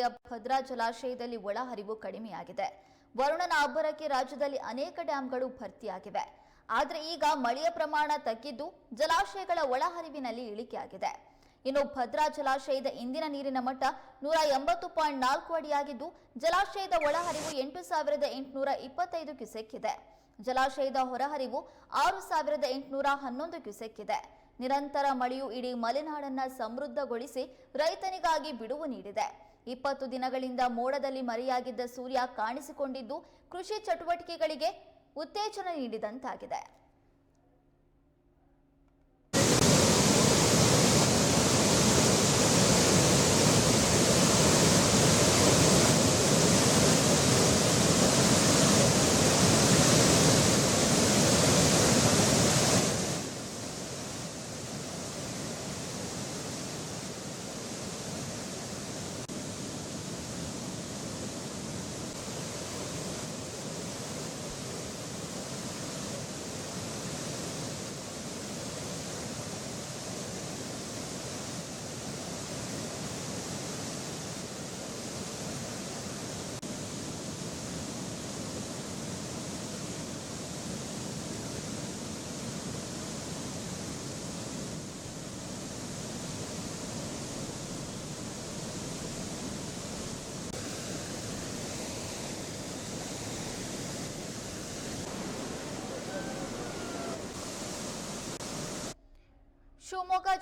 ಜಿಲ್ಲೆಯ ಭದ್ರಾ ಜಲಾಶಯದಲ್ಲಿ ಒಳಹರಿವು ಕಡಿಮೆಯಾಗಿದೆ. ವರುಣನ ಅಬ್ಬರಕ್ಕೆ ರಾಜ್ಯದಲ್ಲಿ ಅನೇಕ ಡ್ಯಾಂಗಳು ಭರ್ತಿಯಾಗಿವೆ. ಆದರೆ ಈಗ ಮಳೆಯ ಪ್ರಮಾಣ ತಗ್ಗಿದ್ದು ಜಲಾಶಯಗಳ ಒಳಹರಿವಿನಲ್ಲಿ ಇಳಿಕೆಯಾಗಿದೆ. ಇನ್ನು ಭದ್ರಾ ಜಲಾಶಯದ ಇಂದಿನ ನೀರಿನ ಮಟ್ಟ ನೂರ ಎಂಬತ್ತು ಪಾಯಿಂಟ್ ನಾಲ್ಕು ಅಡಿಯಾಗಿದ್ದು ಜಲಾಶಯದ ಒಳಹರಿವು ಎಂಟು ಸಾವಿರದ ಎಂಟುನೂರ ಇಪ್ಪತ್ತೈದು ಕ್ಯುಸೆಕ್ ಇದೆ ಜಲಾಶಯದ ಹೊರಹರಿವು ಆರು ಸಾವಿರದ ಎಂಟುನೂರ ಹನ್ನೊಂದು ಕ್ಯುಸೆಕ್ ಇದೆ ನಿರಂತರ ಮಳೆಯು ಇಡೀ ಮಲೆನಾಡನ್ನ ಸಮೃದ್ಧಗೊಳಿಸಿ ರೈತನಿಗಾಗಿ ಬಿಡುವು ನೀಡಿದೆ. ಇಪ್ಪತ್ತು ದಿನಗಳಿಂದ ಮೋಡದಲ್ಲಿ ಮರೆಯಾಗಿದ್ದ ಸೂರ್ಯ ಕಾಣಿಸಿಕೊಂಡಿದ್ದು ಕೃಷಿ ಚಟುವಟಿಕೆಗಳಿಗೆ ಉತ್ತೇಜನ ನೀಡಿದಂತಾಗಿದೆ.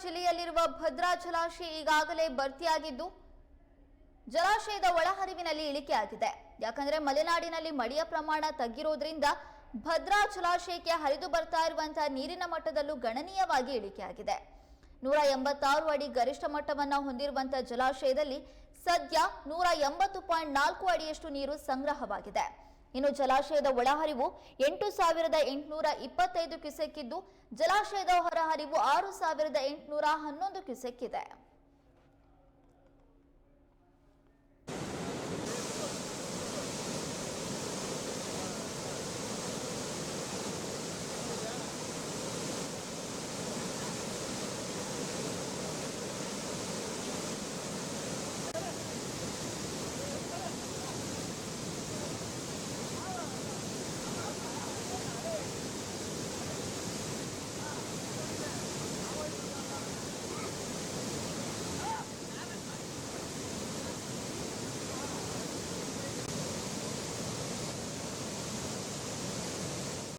ಜಿಲ್ಲೆಯಲ್ಲಿರುವ ಭದ್ರಾ ಜಲಾಶಯ ಈಗಾಗಲೇ ಭರ್ತಿಯಾಗಿದ್ದು ಜಲಾಶಯದ ಒಳಹರಿವಿನಲ್ಲಿ ಇಳಿಕೆಯಾಗಿದೆ ಯಾಕಂದ್ರೆ ಮಲೆನಾಡಿನಲ್ಲಿ ಮಳೆಯ ಪ್ರಮಾಣ ತಗ್ಗಿರೋದ್ರಿಂದ ಭದ್ರಾ ಜಲಾಶಯಕ್ಕೆ ಹರಿದು ಬರ್ತಾ ಇರುವಂತಹ ನೀರಿನ ಮಟ್ಟದಲ್ಲೂ ಗಣನೀಯವಾಗಿ ಇಳಿಕೆಯಾಗಿದೆ ನೂರ ಎಂಬತ್ತಾರು ಅಡಿ ಗರಿಷ್ಠ ಮಟ್ಟವನ್ನು ಹೊಂದಿರುವಂತಹ ಜಲಾಶಯದಲ್ಲಿ ಸದ್ಯ ನೂರ ಎಂಬತ್ತು ಪಾಯಿಂಟ್ ನಾಲ್ಕು ಅಡಿಯಷ್ಟು ನೀರು ಸಂಗ್ರಹವಾಗಿದೆ. ಇನ್ನು ಜಲಾಶಯದ ಒಳಹರಿವು ಎಂಟು ಸಾವಿರದ ಎಂಟುನೂರ ಇಪ್ಪತ್ತೈದು ಕ್ಯುಸೆಕ್ ಇದ್ದು, ಜಲಾಶಯದ ಹೊರಹರಿವು ಆರು ಸಾವಿರದ ಎಂಟುನೂರ ಹನ್ನೊಂದು ಕ್ಯುಸೆಕ್ ಇದೆ.